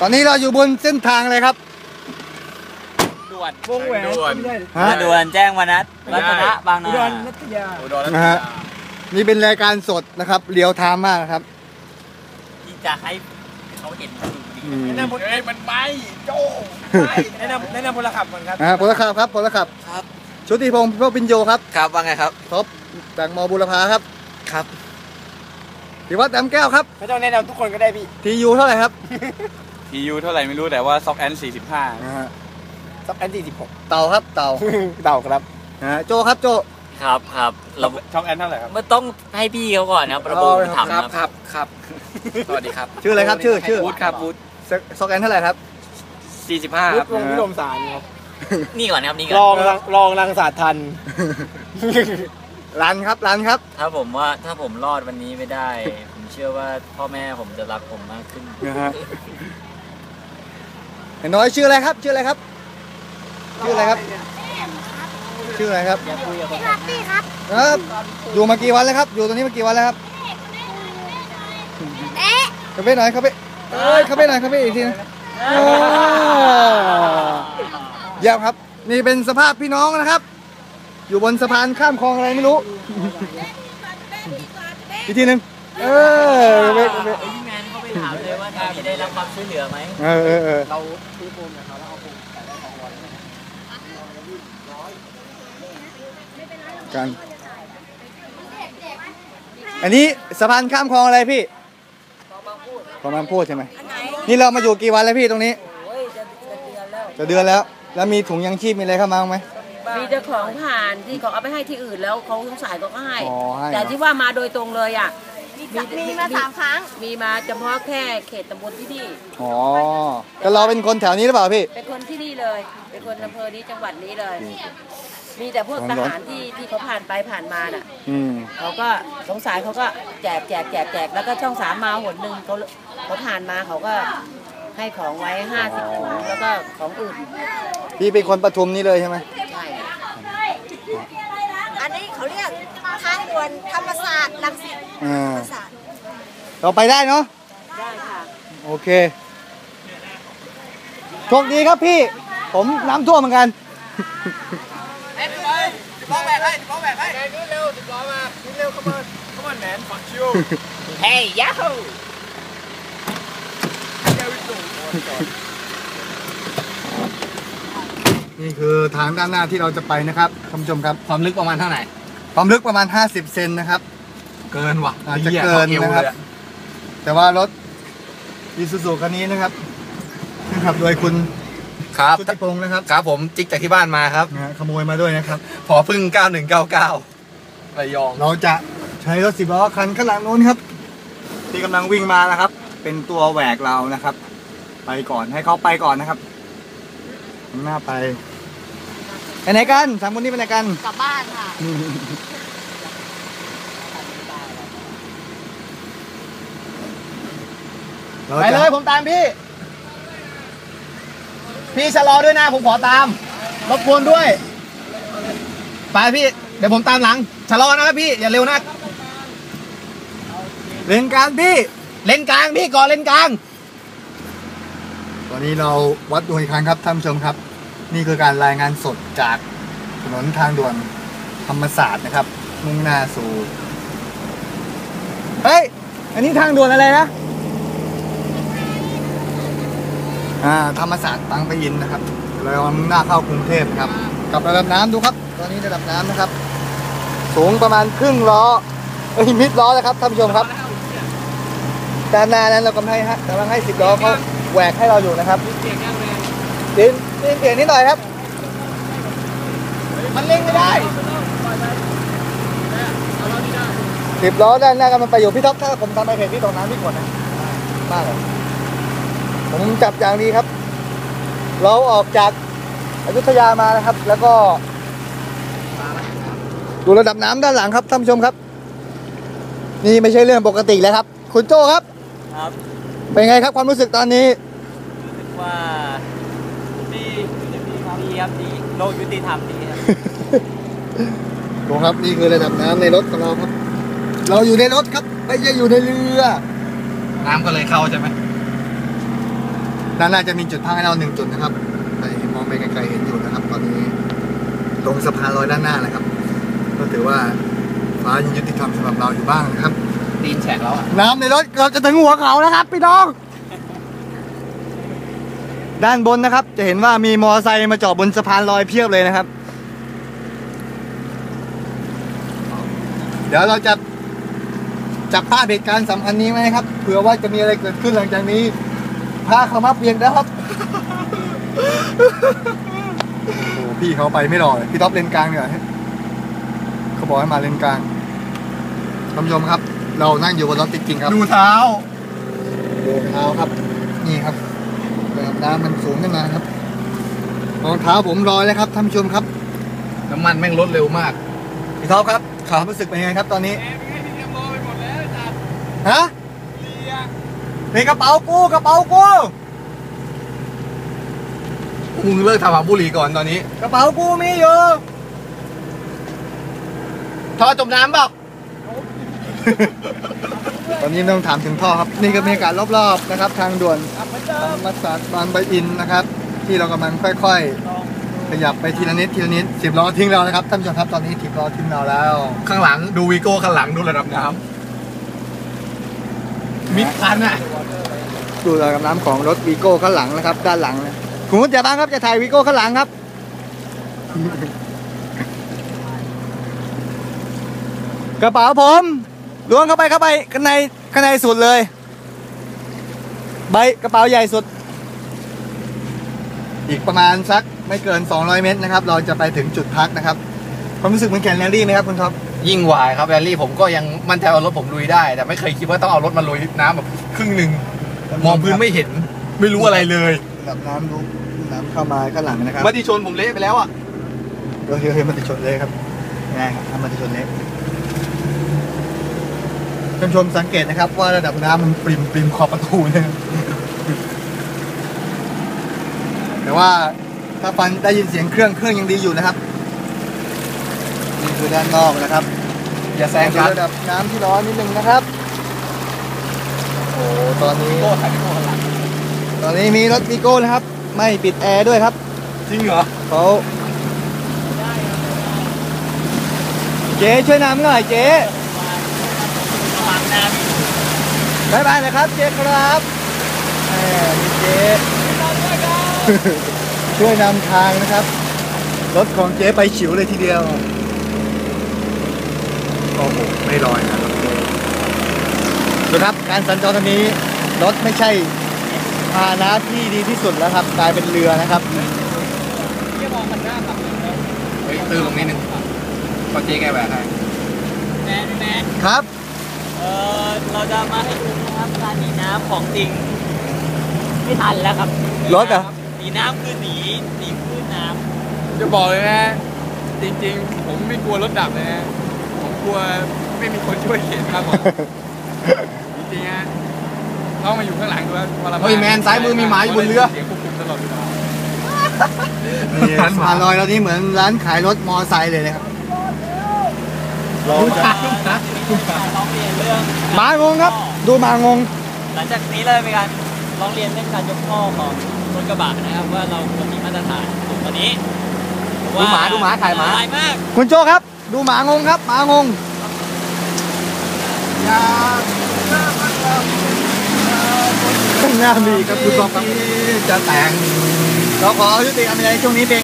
ตอนนี้เราอยู่บนเส้นทางเลยครับ ด่วนวงแหวนด่วน ไม่ได้ฮะด่วนแจ้งวนัทรัตนะบางอุนาดรรัตยา อุดรรัตนะนาฮะ นี่เป็นรายการสดนะครับเรียวไทม์มากนะครับที่จะให้เขาเห็นดูดีอืมแนะนำพลเฮ้ยมันไปโจไปแนะนำแนะนำพลขับก่อนครับอ่าพลขับครับพลขับครับ ชุติพงศ์พ่อปิญโยครับครับว่าไงครับ ท็อปจากมบุรพาครับครับ พิวัตรแต้มแก้วครับไม่ต้องแนะนำทุกคนก็ได้พี่ทียูเท่าไหร่ครับ ทียูเท่าไหร่ไม่รู้แต่ว่าซ็อกแอนสี่สิบห้าอ่าซับแอนตี้สิบหกเต่าครับเต่าเต่าครับอ่าโจครับโจครับครับเราช็อกแอนเท่าไหร่ครับเมื่อต้องให้พี่เขาก่อนนะครับระบบเอาเลยครับถามครับครับสวัสดีครับชื่ออะไรครับชื่อชื่อบูธครับบูธซอกแอนเท่าไหร่ครับสี่สิบห้าพุคทรับธวงศ์พิรมสารครับนี่ก่อนนะครับนี่รก่อองนรังรองรังศาสตร์ทันรันครับรันครับ ถ้าผมว่าถ้าผมรอดวันนี้ไม่ได้ ผมเชื่อว่าพ่อแม่ผมจะรักผมมากขึ้นนะฮะ ไอ้น้อยชื่ออะไรครับชื่ออะไรครับ ชื่ออะไรครับ ชื่ออะไรครับอย่าคุยกับผมครับอยู่มากี่วันแล้วครับ อยู่ตรงนี้มากี่วันแล้วครับเข้าไปหน่อยเข้าไปเอ้ยเข้าไปหน่อยเข้าไปอีกทีนะอ่าเยี่ยมครับ นี่เป็นสภาพพี่น้องนะครับ อยู่บนสะพานข้ามคลองอะไรไม่รู้อีกทีหนึ่งเออเข้าไปเข้าไปพี่แมนเขาไปถามเลยว่าจะมีได้รับความช่วยเหลือไหมเออ เออเออเราซื้อปูนกับเขาแล้วเอาปูนใส่ได้สองวันกันอันนี้สะพานข้ามคลองอะไรพี่คลองบางพูดใช่ไหมนี่เรามาอยู่กี่วันแล้วพี่ตรงนี้โอ้ยจะจะเดือนแล้วจะเดือนแล้ว แล้วมีถุงยังชีพมีอะไรเข้ามาบ้างไหมมีเจ้าของผ่านที่เขาเอาไปให้ที่อื่นแล้วเขาสงสารเขาก็ให้อ๋อให้ แต่ที่ว่ามาโดยตรงเลยอะ มีมาสามครั้ง มีมาเฉพาะแค่เขตตำบลที่นี่ อ๋อแต่เราเป็นคนแถวนี้หรือเปล่าพี่ เป็นคนที่นี่เลย เป็นคนอำเภอนี้จังหวัดนี้เลย มีแต่พวกร้อนทร้อนหารที่ที่เขาผ่านไปผ่านมาน่ะอืมเขาก็สงสารเขาก็แจกแจกแจกแจกแล้วก็ช่องสามมาหนหนึ่งเขาเขาผ่านมาเขาก็ให้ของไว้ห้าสิบถุงแล้วก็ของอื่น พี่เป็นคนปทุมนี่เลยใช่ไหมใช่อันนี้เขาเรียกทางด่วนธรรมศาสตร์ลังสิต อ่าธรรมศาสตร์เราไปได้เนาะได้ค่ะ โอเคโชคดีครับพี่ ผมน้ำท่วมเหมือนกันบ้องแบกให้บ้องแบกให้ขึ้นเร็วสิบล้อมาขึ้นเร็วขบวนขบวนแมนฟักชิวเฮ้ยยัฮูนี่คือทางด้านหน้าที่เราจะไปนะครับท่านผู้ชมครับ ความลึกประมาณเท่าไหร่ ความลึกประมาณ 50 เซนนะครับ เกินว่ะอาจจะเกินนะครับ แต่ว่ารถอีซูซูคันนี้นะครับซึ่งขับโดยคุณครับชุติพงศ์นะครับครับผมจิกจากที่บ้านมาครับนะฮะขโมยมาด้วยนะครับพอพึ่ง 9199ระยอง เราจะใช้รถสิบล้อคันข้างหลังนู้นครับ ที่กำลังวิ่งมานะครับ เป็นตัวแหวกเรานะครับ ไปก่อนให้เขาไปก่อนนะครับข้างหน้าไปไปไหนกันสามคนนี้ไปไหนกัน กลับบ้านค่ะ ราไปจะเลยผมตามพี่ พี่ชะลอด้วยนะ ผมขอตาม รบกวนด้วย ไปพี่ เดี๋ยวผมตามหลัง ชะลอนะครับพี่ อย่าเร็วนะ เล่นการพี่เลนกลางพี่ก่อนเลนกลาง ตอนนี้เราวัดดวงอีกครั้งครับท่านผู้ชมครับ นี่คือการรายงานสดจากถนนทางด่วนธรรมศาสตร์นะครับ มุ่งหน้าสู่ เฮ้ย อันนี้ทางด่วนอะไรนะ อ่าธรรมศาสตร์บางปะอินนะครับเรากำลังมุ่งหน้าเข้ากรุงเทพนะครับกับระดับน้ำดูครับ ตอนนี้ระดับน้ำนะครับ สูงประมาณครึ่งล้อเอ้ยมิดล้อแล้วครับท่านผู้ชมครับด้านหน้านั้นเรากำลังให้ฮะกำลังให้สิบล้อเขาแหวกให้เราอยู่นะครับดินดินเปลี่ยนนิดหน่อยครับ มันเล่งไม่ได้ สิบล้อด้านหน้ากำลังไปอยู่พี่ท็อปถ้าผมทำไอเพจพี่ตกน้ำพี่กดนะมากเลย ผมจับอย่างดีครับ เราออกจากอยุธยามานะครับ แล้วก็ ดูระดับน้ำด้านหลังครับท่านผู้ชมครับ นี่ไม่ใช่เรื่องปกติแล้วครับ คุณโจ้ครับ ครับ เป็นไงครับความรู้สึกตอนนี้รู้สึกว่าดีดีครับดีโลกยุติธรรมดีครับดูครับนี่คือระดับน้ำในรถของเราครับ เราอยู่ในรถครับ ไม่ใช่อยู่ในเรือ น้ำก็เลยเข้าใช่ไหม ด้านหน้าจะมีจุดพักให้เราหนึ่งจุดนะครับไปมองไปไกลๆเห็นอยู่นะครับ ตอนนี้ตรงสะพานลอยด้านหน้านะครับ ก็ถือว่าฟ้ายังยุติธรรมสำหรับเราอยู่บ้างนะครับ ตีนแฉกแล้วอะน้ำในรถเราจะถึงหัวเขาแล้วครับพี่น้อง ด้านบนนะครับ จะเห็นว่ามีมอเตอร์ไซค์มาจอดบนสะพานลอยเพียบเลยนะครับ เดี๋ยวเราจะจับภาพเหตุการณ์สำคัญนี้ไว้นะครับเผื่อว่าจะมีอะไรเกิดขึ้นหลังจากนี้ พาเขามาเปียกนะครับโอ้โหพี่เขาไปไม่รอเลยพี่ท็อปเลนกลางเนี่ยเขาบอกให้มาเลนกลางท่านผู้ชมครับ เรานั่งอยู่บนรถจริงๆครับดูเท้ารองเท้าครับ นี่ครับระดับน้ำมันสูงขึ้นมาครับรองเท้าผมลอยแล้วครับท่านผู้ชมครับ น้ำมันแม่งลดเร็วมากพี่ท็อปครับขารู้สึกเป็นยังไงครับ ตอนนี้ฮะ ในกระเป๋ากูกระเป๋ากูมึงเลิกทำหาบุหรี่ก่อนตอนนี้ กระเป๋ากูมีอยู่ท่อจมน้ำเปล่าตอนนี้ไม่ต้องถามถึงท่อครับ นี่ก็บรรยากาศรอบๆนะครับ ทางด่วนธรรมศาสตร์บางปะอินนะครับ ที่เรากำลังค่อยๆ ขยับไปทีละนิดทีละนิดสิบล้อทิ้งเรานะครับท่านผู้ชมครับตอนนี้สิบล้อทิ้งเราแล้ว ข้างหลังดูวีโก้ข้างหลังดูระดับน้ำ มิดคันอะดูระดับน้ำของรถวีโก้ข้างหลังนะครับ ด้านหลังนะคุณมุตอย่าบ้างครับจะถ่ายวีโก้ข้างหลังครับ กระเป๋าผมล้วงเข้าไปเข้าไปข้างในข้างในสุดเลย ใบกระเป๋าใหญ่สุด อีกประมาณสักไม่เกิน 200 เมตรนะครับ เราจะไปถึงจุดพักนะครับความรู้สึกเหมือนแข่งแรลลี่ไหมครับคุณท็อป ยิ่งวายครับแรลลี่ผมก็ยังมั่นใจว่ารถผมลุยได้ แต่ไม่เคยคิดว่าต้องเอารถมาลุยน้ำแบบครึ่งหนึ่งมองพื้นไม่เห็นไม่รู้อะไรเลยระดับน้ำลุกน้ำเข้ามาข้างหลังนะครับมาที่ชนผมเละไปแล้วอะเฮ้ยเฮ้ยมันติดชนเลยครับไงครับทำมันติดชนเล็กท่านผู้ชมสังเกตนะครับ ว่าระดับน้ำมันปริมปริมขอบประตูเนี่ยแต่ว่าถ้าฟังได้ยินเสียงเครื่องเครื่องยังดีอยู่นะครับนี่ คือด้านนอกนะครับ อย่าแซงดูครับระดับน้ำที่ร้อนนิดนึงนะครับ โอ้โหตอนนี้โก้ถ่ายพี่โก้ข้างหลังตอนนี้มีรถวีโก้นะครับ ไม่ปิดแอร์ด้วยครับจริงเหรอเขาเจ๊ช่วยนำหน่อยเจ๊บายบายนะครับเจ๊ครับแหมมีเจ๊ช่วยนำทางนะครับ รถของเจ๊ไปฉิวเลยทีเดียว โอ้โหไม่ลอยนะครับเจ๊ดูครับการสัญจรตอนนี้รถไม่ใช่พาหนะที่ดีที่สุดแล้วครับกลายเป็นเรือนะครับเฮ้ยตื้อลงนิดนึงพอเจ๊แกแหวกให้แมนแมนครับเออเราจะมาให้ดูนะครับการหนีน้ำของจริงไม่ทันแล้วครับรถเหรอหนีน้ำคือหนีหนีคลื่นน้จะบอกเลยนะจริงๆ ผมไม่กลัวรถดับเลยนะผม กลัวไม่มีคนช่วยเข็นมากกว่าจริงๆฮะต้องมาอยู่ข้างหลังด้วยทรานเฮ้ยแมนซ้ายมือมีหมาอยู่บนเรือ เสียงควบคุมตลอดเวลานี่สะพานลอยเรานี่เหมือนร้านขายรถมอไซค์เลยนะครับเราำจะนะร้องเรียนเรื่องมางงครับ ดูมางง หลังจากนี้เลยเป็นการร้องเรียนเรื่องการยกท่อของรถกระบะนะครับว่าเราควรมีมาตรฐานสูงกว่านี้ดูหมาดูหมาถ่ายหมาลายมาก คุณโจครับ ดูหมางงครับ หมางงอย่าข้างหน้ามีครับคุณบอมครับจะแต่งเราขอยุติการบรรยายช่วงนี้เพียง